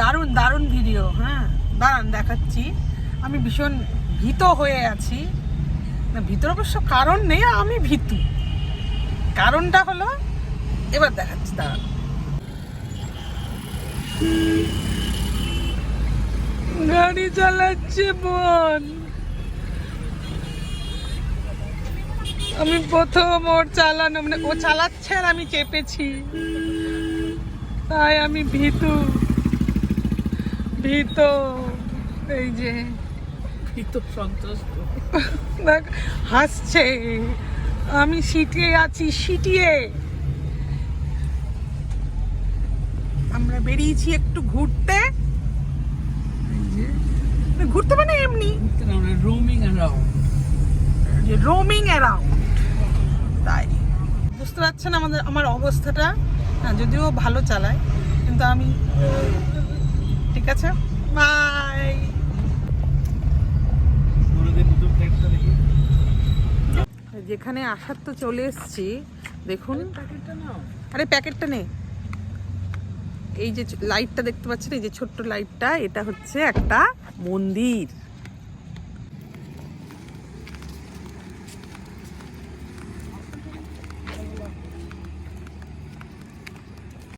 দারুণ দারুণ ভিডিও হ্যাঁ। দাঁড়ান, দেখাচ্ছি। আমি ভীষণ ভীত হয়ে আছি। না ভীতর অবশ্য কারণ নেই, আমি ভীতু। কারণটা হলো, এবার দেখাচ্ছি, দাঁড়ান। গাড়ি চালাচ্ছে বোন আমি প্রথম ওর চালানো মানে ও চালাচ্ছে আর আমি চেপেছি। তাই আমি ভীতু। ভীত এই যে। তো সন্ত্রস্ত। দেখ হাসছে। আমি সিটিয়ে আছি সিটিয়ে। আমরা বেরিয়েছি একটু ঘুরতে। এই যে, মানে ঘুরতে মানে এমনি। রোমিং অ্যারাউন্ড রোমিং অ্যারাউন্ড তাই। বুঝতে পারছেন আমাদের আমার অবস্থাটা? হ্যাঁ যদিও ভালো চালায় কিন্তু আমি ঠিক আছে? বাই যেখানে আসার তো চলে এসছি দেখুন। আরে প্যাকেটটা নে। এই যে লাইটটা দেখতে পাচ্ছেন এই যে ছোট্ট লাইটটা এটা হচ্ছে একটা মন্দির।